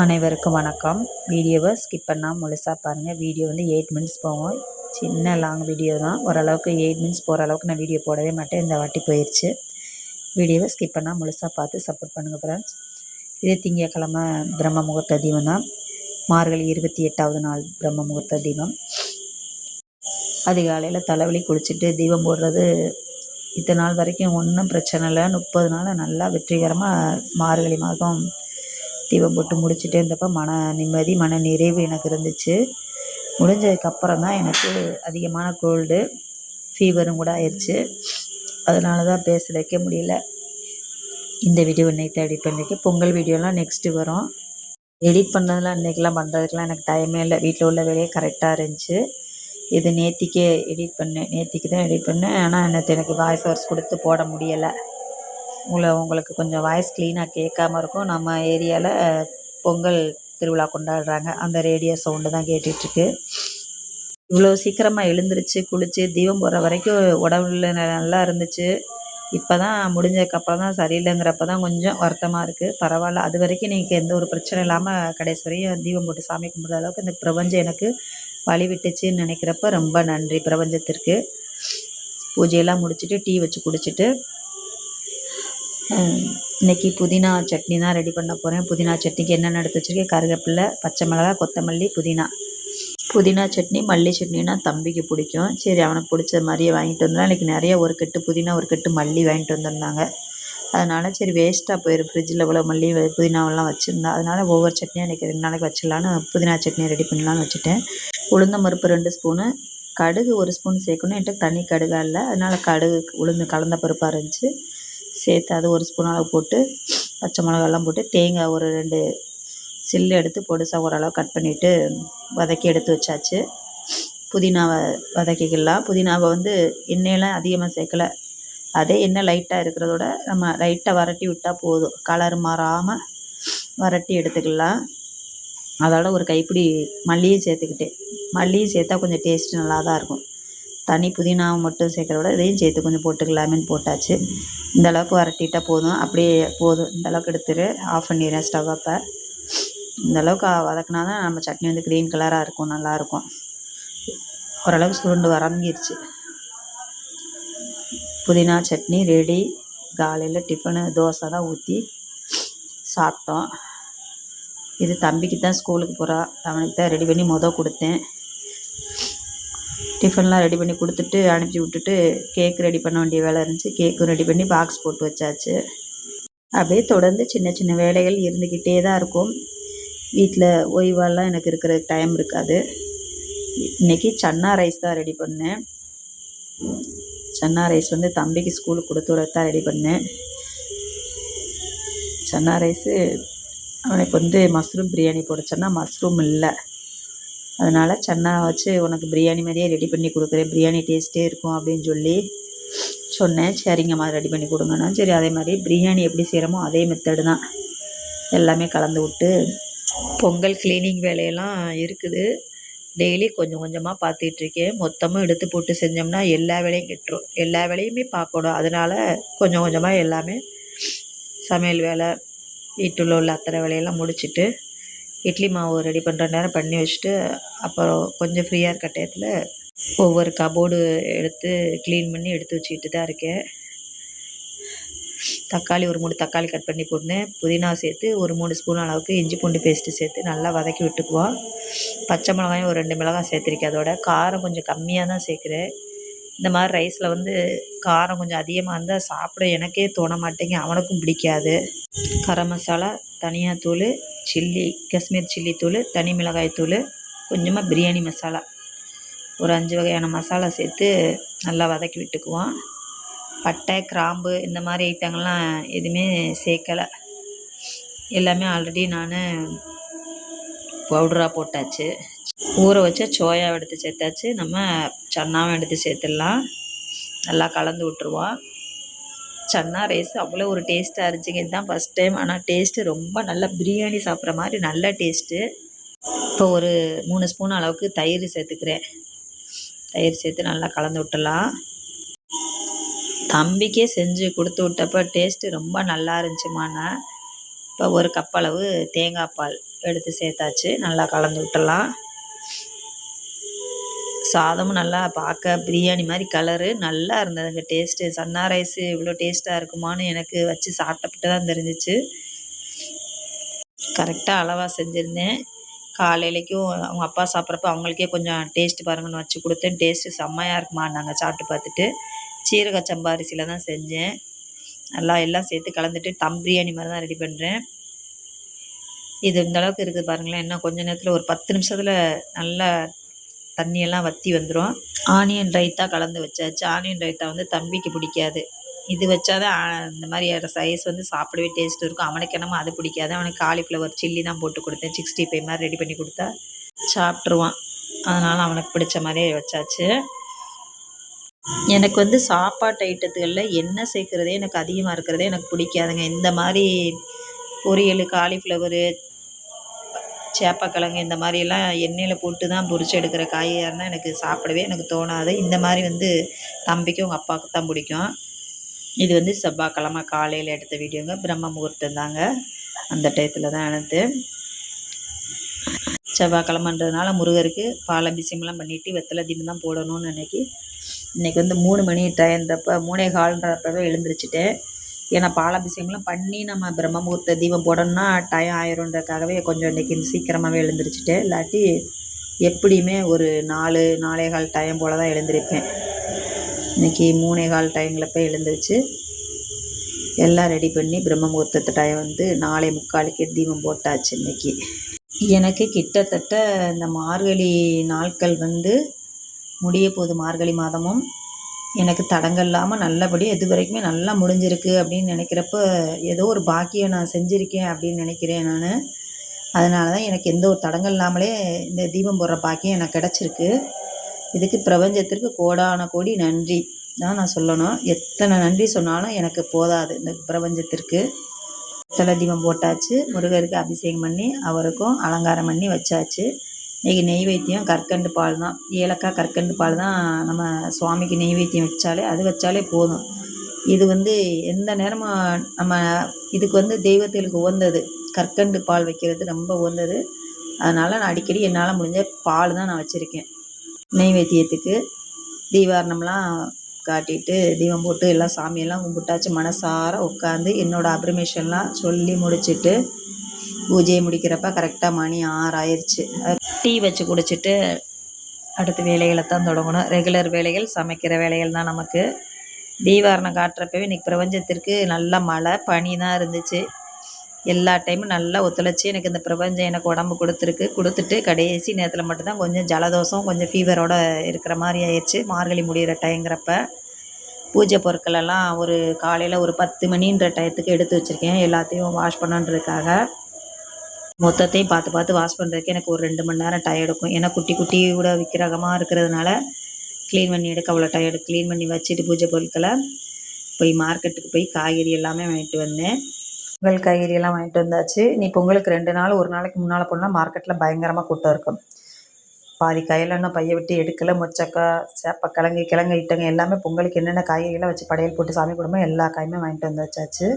அனைவருக்கும் வணக்கம். வீடியோவை ஸ்கிப் பண்ணால் முழுசாக பாருங்கள் வீடியோ வந்து எயிட் மினிட்ஸ் போகும். சின்ன லாங் வீடியோ தான். ஓரளவுக்கு எயிட் மினிட்ஸ் போகிற அளவுக்கு நான் வீடியோ போடவே மாட்டேன். இந்த வாட்டி போயிடுச்சு வீடியோவை ஸ்கிப் பண்ணால் முழுசாக பார்த்து சப்போர்ட் பண்ணுங்கள் ஃப்ரெண்ட்ஸ் இதே திங்கக்கிழமை பிரம்ம முகூர்த்த தீபம் தான். மார்கழி இருபத்தி எட்டாவது நாள் பிரம்ம முகூர்த்த தீபம். அதிகாலையில் தலைவலி குளிச்சுட்டு தீபம் போடுறது இத்தனை நாள் வரைக்கும் ஒன்றும் பிரச்சனை இல்லை. முப்பது நாள் நல்லா வெற்றிகரமாக மார்கழி மாதம் தீபம் போட்டு முடிச்சுட்டே இருந்தப்போ மன நிம்மதி மன நிறைவு எனக்கு இருந்துச்சு. முடிஞ்சதுக்கப்புறம் தான் எனக்கு அதிகமான கோல்டு ஃபீவரும் கூட ஆயிடுச்சு அதனால தான் பேச வைக்க முடியல. இந்த வீடியோ இன்னைக்கு எடிட் பண்ணிக்க பொங்கல் வீடியோலாம் நெக்ஸ்ட்டு வரும். எடிட் பண்ணதெல்லாம் இன்றைக்கெலாம் பண்ணுறதுக்கெலாம் எனக்கு டைமே இல்லை. வீட்டில் உள்ள வேலையே கரெக்டாக இருந்துச்சு. இது நேத்திக்கே எடிட் பண்ணேன். நேத்திக்கு தான் எடிட் பண்ணேன். ஆனால் எனக்கு எனக்கு வாய்ஸ் ஓவர்ஸ் கொடுத்து போட முடியலை. உங்களை உங்களுக்கு கொஞ்சம் வாய்ஸ் க்ளீனாக கேட்காம இருக்கும். நம்ம ஏரியாவில் பொங்கல் திருவிழா கொண்டாடுறாங்க. அந்த ரேடியோ சவுண்டு தான் கேட்டுட்ருக்கு. இவ்வளோ சீக்கிரமாக எழுந்திரிச்சு குளித்து தீபம் போடுற வரைக்கும் உடம்புல நல்லா இருந்துச்சு. இப்போ தான் முடிஞ்சதுக்கப்புறம் தான் சரியில்லைங்கிறப்ப தான் கொஞ்சம் வருத்தமாக இருக்குது பரவாயில்ல. அது வரைக்கும் நீங்கள் எந்த ஒரு பிரச்சனை இல்லாமல் கடைசி வரையும் தீபம் போட்டு சாமி கும்பிட்ற அளவுக்கு இந்த பிரபஞ்சம் எனக்கு வழி விட்டுச்சுன்னு நினைக்கிறப்ப ரொம்ப நன்றி பிரபஞ்சத்திற்கு. பூஜையெல்லாம் முடிச்சுட்டு டீ வச்சு குடிச்சிட்டு இன்றைக்கி புதினா சட்னி தான் ரெடி பண்ண போகிறேன் புதினா சட்னிக்கு என்னென்ன எடுத்து வச்சுருக்கேன்? கருவேப்பிலை பச்சை மிளகா கொத்தமல்லி புதினா. புதினா சட்னி மல்லி சட்னினா தம்பிக்கு பிடிக்கும். சரி அவனுக்கு பிடிச்ச மாதிரியே வாங்கிட்டு வந்தான் இன்றைக்கி நிறைய ஒரு கட்டு புதினா ஒரு கட்டு மல்லி வாங்கிட்டு வந்திருந்தாங்க. அதனால் சரி வேஸ்ட்டாக போயிடும் ஃப்ரிட்ஜில் இவ்வளோ மல்லி புதினாவெல்லாம் வச்சுருந்தா. அதனால் ஒவ்வொரு சட்னியும் எனக்கு ரெண்டு நாளைக்கு வச்சிடலான்னு புதினா சட்னி ரெடி பண்ணலான்னு வச்சுட்டேன். உளுந்த பருப்பு ரெண்டு ஸ்பூனு கடுகு ஒரு ஸ்பூன் சேர்க்கணும். என்கிட்ட தனி கடுகாக இல்லை. அதனால் கடுகு உளுந்து கலந்த பருப்பாக இருந்துச்சு. சேர்த்து அது ஒரு ஸ்பூன் அளவு போட்டு பச்சை மிளகாலாம் போட்டு தேங்காய் ஒரு ரெண்டு சில்லு எடுத்து பொடுசாக ஓரளவு கட் பண்ணிவிட்டு வதக்கி எடுத்து வச்சாச்சு. புதினாவை வதக்கிக்கலாம். புதினாவை வந்து எண்ணெயெல்லாம் அதிகமாக சேர்க்கல. அதே எண்ணெய் லைட்டாக இருக்கிறதோட நம்ம லைட்டாக வரட்டி விட்டால் போதும். கலர் மாறாமல் வரட்டி எடுத்துக்கலாம். அதோட ஒரு கைப்பிடி மல்லியும் சேர்த்துக்கிட்டேன். மல்லியும் சேர்த்தா கொஞ்சம் டேஸ்ட்டு நல்லா தான் இருக்கும். தனி புதினாவை மட்டும் சேர்க்குறத விட இதையும் சேர்த்து கொஞ்சம் போட்டுக்கலாமேன்னு போட்டாச்சு. இந்த அளவுக்கு வரட்டிட்டால் போதும். அப்படியே போதும். இந்த அளவுக்கு எடுத்துரு. ஆஃப் பண்ணிடுறேன் ஸ்டவ் அப்போ. இந்த அளவுக்கு வதக்கினா தான் நம்ம சட்னி வந்து க்ரீன் கலராக இருக்கும். நல்லாயிருக்கும் ஓரளவுக்கு சுருண்டு வரங்கிருச்சு புதினா சட்னி ரெடி காலையில் டிஃபனு தோசை தான் ஊற்றி சாப்பிட்டோம். இது தம்பிக்கு தான் ஸ்கூலுக்கு போகிறா அவனுக்கு தான் ரெடி பண்ணி மொதல் கொடுத்தேன். டிஃபன்லாம் ரெடி பண்ணி கொடுத்துட்டு அனுப்பி விட்டுட்டு கேக் ரெடி பண்ண வேண்டிய வேலை இருந்துச்சு. கேக்கும் ரெடி பண்ணி பாக்ஸ் போட்டு வச்சாச்சு. அப்படியே தொடர்ந்து சின்ன சின்ன வேலைகள் இருந்துக்கிட்டே தான் இருக்கும். வீட்டில் ஓய்வாலாம் எனக்கு இருக்கிற டைம் இருக்காது. இன்றைக்கி சன்னா ரைஸ் தான் ரெடி பண்ணேன். சன்னா ரைஸ் வந்து தம்பிக்கு ஸ்கூலுக்கு கொடுத்து தான் ரெடி பண்ணேன். சன்னா ரைஸு அவனுக்கு வந்து மஷ்ரூம் பிரியாணி போட மஷ்ரூம் இல்லை. அதனால் சன்னா வச்சு உனக்கு பிரியாணி மாதிரியே ரெடி பண்ணி கொடுக்குறேன். பிரியாணி டேஸ்ட்டே இருக்கும் அப்படின்னு சொல்லி சொன்னேன். சரிங்கம்மா ரெடி பண்ணி கொடுங்கண்ணா சரி அதே மாதிரி பிரியாணி எப்படி செய்கிறோமோ அதே மெத்தடு தான். எல்லாமே கலந்து விட்டு பொங்கல் க்ளீனிங் வேலையெல்லாம் இருக்குது. டெய்லி கொஞ்சம் கொஞ்சமாக பார்த்துட்ருக்கேன் மொத்தமும் எடுத்து போட்டு செஞ்சோம்னா எல்லா வேலையும் கெட்டுரும். எல்லா வேலையுமே பார்க்கணும். அதனால் கொஞ்சம் கொஞ்சமாக எல்லாமே சமையல் வேலை வீட்டில் உள்ள அத்தனை வேலையெல்லாம் முடிச்சுட்டு இட்லி மாவு ரெடி பண்ணுற நேரம் பண்ணி வச்சுட்டு அப்புறம் கொஞ்சம் ஃப்ரீயாக இருக்க டயத்தில் ஒவ்வொரு கபோர்டு எடுத்து க்ளீன் பண்ணி எடுத்து வச்சுக்கிட்டு தான் இருக்கேன். தக்காளி ஒரு மூணு தக்காளி கட் பண்ணி போட்டேன் புதினா சேர்த்து ஒரு மூணு ஸ்பூன் அளவுக்கு இஞ்சி பூண்டு பேஸ்ட்டு சேர்த்து நல்லா வதக்கி விட்டுக்குவோம் பச்சை மிளகாயும் ஒரு ரெண்டு மிளகாய் சேர்த்துருக்கேன் அதோட. காரம் கொஞ்சம் கம்மியாக தான் சேர்க்குறேன். இந்த மாதிரி ரைஸில் வந்து காரம் கொஞ்சம் அதிகமாக இருந்தால் சாப்பிட எனக்கே தோண மாட்டேங்க அவனுக்கும் பிடிக்காது. கரம் மசாலா தனியாத்தூள் சில்லி காஷ்மீர் சில்லி தூள் தனி மிளகாய் தூள் கொஞ்சமாக பிரியாணி மசாலா. ஒரு அஞ்சு வகையான மசாலா சேர்த்து நல்லா வதக்கி விட்டுக்குவோம். பட்டை கிராம்பு இந்த மாதிரி ஐட்டங்கள்லாம் எதுவுமே சேர்க்கலை. எல்லாமே ஆல்ரெடி நான் பவுடராக போட்டாச்சு. ஊற வச்ச சோயாவை எடுத்து சேர்த்தாச்சு. நம்ம சன்னாவும் எடுத்து சேர்த்துடலாம். நல்லா கலந்து விட்ருவோம் சன்னா ரைஸ் அவ்வளோ ஒரு டேஸ்ட்டாக இருந்துச்சுங்க. இதுதான் ஃபஸ்ட் டைம் ஆனால் டேஸ்ட்டு ரொம்ப நல்லா பிரியாணி சாப்பிட்ற மாதிரி நல்ல டேஸ்ட்டு இப்போ ஒரு மூணு ஸ்பூன் அளவுக்கு தயிர் சேர்த்துக்கிறேன். தயிர் சேர்த்து நல்லா கலந்து விட்டுலாம் தம்பிக்கே செஞ்சு கொடுத்து விட்டப்போ டேஸ்ட்டு ரொம்ப நல்லா இருந்துச்சுமாண்ணா இப்போ ஒரு கப் அளவு தேங்காய் பால் எடுத்து சேர்த்தாச்சு. நல்லா கலந்து விட்டுடலாம். சாதமும் நல்லா பார்க்க பிரியாணி மாதிரி கலரு நல்லா இருந்ததுங்க டேஸ்ட்டு சன்னா ரைஸு இவ்வளோ டேஸ்ட்டாக இருக்குமான்னு எனக்கு வச்சு சாப்பிட்டப்பட்டு தான் தெரிஞ்சிச்சு கரெக்டாக அளவாக செஞ்சுருந்தேன். காலையிலைக்கும் அவங்க அப்பா சாப்பிட்றப்ப அவங்களுக்கே கொஞ்சம் டேஸ்ட்டு பாருங்கன்னு வச்சு கொடுத்தேன். டேஸ்ட்டு செம்மையாக இருக்குமா நாங்கள் சாப்பிட்டு பார்த்துட்டு. சீரக சம்பா அரிசியில் தான் செஞ்சேன். நல்லா எல்லாம் சேர்த்து கலந்துட்டு தம் பிரியாணி மாதிரி தான் ரெடி பண்ணுறேன் இது இந்த அளவுக்கு இருக்குது பாருங்களேன். இன்னும் கொஞ்ச நேரத்தில் ஒரு பத்து நிமிஷத்தில் நல்லா தண்ணியெல்லாம் வற்றி வந்துடும் ஆனியன் ரைத்தா கலந்து வச்சாச்சு. ஆனியன் ரைத்தா வந்து தம்பிக்கு பிடிக்காது. இது வச்சா தான் இந்த மாதிரி சைஸ் வந்து சாப்பிடவே டேஸ்ட் இருக்கும். அவனுக்கு என்னமோ அது பிடிக்காது. அவனுக்கு காலிஃப்ளவர் சில்லி தான் போட்டு கொடுத்தேன். சிக்ஸ்டி ஃபைவ் மாதிரி ரெடி பண்ணி கொடுத்தா சாப்பிட்ருவான் அதனால் அவனுக்கு பிடிச்ச மாதிரியே வச்சாச்சு. எனக்கு வந்து சாப்பாட்டு ஐட்டத்துகளில் எண்ணெய் சேர்க்குறதே எனக்கு அதிகமாக இருக்கிறதே எனக்கு பிடிக்காதுங்க. இந்த மாதிரி பொரியல் காலிஃப்ளவரு சேப்பக்கிழங்கு இந்த மாதிரியெல்லாம் எண்ணெயில் போட்டு தான் பொரித்து எடுக்கிற காயாக இருந்தால் எனக்கு சாப்பிடவே எனக்கு தோணாது. இந்த மாதிரி வந்து தம்பிக்கும் உங்கள் அப்பாவுக்கு தான் பிடிக்கும். இது வந்து செவ்வாய்க்கிழமை காலையில் எடுத்த வீடியோங்க. பிரம்ம முகூர்த்தம் தாங்க. அந்த டயத்தில் தான் எடுத்து செவ்வாய்க்கிழமன்றதுனால முருகருக்கு பால் அபிஷேகம்லாம் பண்ணிவிட்டு வெத்தலை தீபம் தான் போடணும்னு நினைக்கி இன்றைக்கி வந்து மூணு மணி டயன்றப்ப மூணே கால்ன்றப்பவே எழுந்திரிச்சிட்டேன். ஏன்னா பாலாபிஷேகம்லாம் பண்ணி நம்ம பிரம்ம முகூர்த்த தீபம் போடணும்னா டயம் ஆயிரும்ன்றக்காகவே கொஞ்சம் இன்றைக்கி சீக்கிரமாகவே எழுந்திரிச்சிட்டு இல்லாட்டி எப்படியுமே ஒரு நாலு நாலே கால் டைம் போல் தான் எழுந்திருப்பேன். இன்றைக்கி மூணே கால் டைமில் போய் எழுந்திரிச்சு எல்லாம் ரெடி பண்ணி பிரம்ம முகூர்த்தத்து டைம் வந்து நாலே முக்காலுக்கு தீபம் போட்டாச்சு இன்றைக்கி எனக்கு கிட்டத்தட்ட இந்த மார்கழி நாட்கள் வந்து முடிய போகுது மார்கழி மாதமும். எனக்கு தடங்கள் இல்லாமல் நல்லபடியாக இது வரைக்குமே நல்லா முடிஞ்சிருக்கு அப்படின்னு நினைக்கிறப்ப ஏதோ ஒரு பாக்கியம் நான் செஞ்சுருக்கேன் அப்படின்னு நினைக்கிறேன் நான். அதனால தான் எனக்கு எந்த ஒரு தடங்கள் இல்லாமலே இந்த தீபம் போடுற பாக்கியம் எனக்கு கிடச்சிருக்கு. இதுக்கு பிரபஞ்சத்திற்கு கோடான கோடி நன்றி. தான் நான் சொல்லணும். எத்தனை நன்றி சொன்னாலும் எனக்கு போதாது இந்த பிரபஞ்சத்திற்கு. தலை தீபம் போட்டாச்சு. முருகருக்கு அபிஷேகம் பண்ணி அவருக்கும் அலங்காரம் பண்ணி வச்சாச்சு. இன்றைக்கி நெய்வேத்தியம் கற்கண்டு பால் தான். ஏலக்காய் கற்கண்டு பால் தான் நம்ம சுவாமிக்கு நெய்வேத்தியம் வச்சாலே அது வச்சாலே போதும். இது வந்து எந்த நேரமும் நம்ம இதுக்கு வந்து தெய்வத்திற்கு உகந்தது. கற்கண்டு பால் வைக்கிறது ரொம்ப உகந்தது. அதனால் நான் அடிக்கடி என்னால் முடிஞ்ச பால் தான் நான் வச்சுருக்கேன். நெய்வேத்தியத்துக்கு தீபாரணம்லாம் காட்டிட்டு தீபம் போட்டு எல்லாம் சாமியெல்லாம் கும்பிட்டாச்சு. மனசார உட்காந்து என்னோடய அப்ரிமேஷன்லாம் சொல்லி முடிச்சுட்டு பூஜையை முடிக்கிறப்ப கரெக்டாக மணி ஆறு டீ வச்சு குடிச்சிட்டு அடுத்த வேலைகளை தான் தொடங்கணும். ரெகுலர் வேலைகள் சமைக்கிற வேலைகள் தான் நமக்கு. தீவாரணம் காட்டுறப்பவே இன்றைக்கி பிரபஞ்சத்திற்கு நல்ல மழை பனி தான் இருந்துச்சு. எல்லா டைமும் நல்லா ஒத்துழைச்சி எனக்கு இந்த பிரபஞ்சம் எனக்கு உடம்பு கொடுத்துருக்கு. கொடுத்துட்டு கடைசி நேரத்தில் மட்டும்தான் கொஞ்சம் ஜலதோஷம் கொஞ்சம் ஃபீவரோடு இருக்கிற மாதிரி ஆயிடுச்சு மார்கழி முடிகிற டைங்கிறப்ப பூஜை பொருட்களெல்லாம் ஒரு காலையில் ஒரு பத்து மணின்ற டயத்துக்கு எடுத்து வச்சுருக்கேன். எல்லாத்தையும் வாஷ் பண்ணுன்றதுக்காக மொத்தத்தையும் பார்த்து பார்த்து வாஷ் பண்ணுறதுக்கு எனக்கு ஒரு ரெண்டு மணி நேரம் டயர் எடுக்கும். ஏன்னா குட்டி குட்டி கூட விக்கிரகமாக இருக்கிறதுனால க்ளீன் பண்ணி எடுக்க அவ்வளோ டயர்டு க்ளீன் பண்ணி வச்சுட்டு பூஜை பொருட்களை போய் மார்க்கெட்டுக்கு போய் காய்கறி எல்லாமே வாங்கிட்டு வந்தேன். பொங்கல் காய்கறி எல்லாம் வாங்கிட்டு வந்தாச்சு. நீ பொங்கலுக்கு ரெண்டு நாள் ஒரு நாளைக்கு முன்னால் போனால் மார்க்கெட்டில் பயங்கரமாக கூட்டம் இருக்கும். பாதி கையிலன்னா பைய பையை விட்டு எடுக்கலை. மொச்சக்காய் சேப்ப கிழங்கு ஐட்டங்க எல்லாமே பொங்கலுக்கு என்னென்ன காய்கறிலாம் வச்சு படையல் போட்டு சாமி குடும்பம் எல்லா காயுமே வாங்கிட்டு வந்தாச்சாச்சு.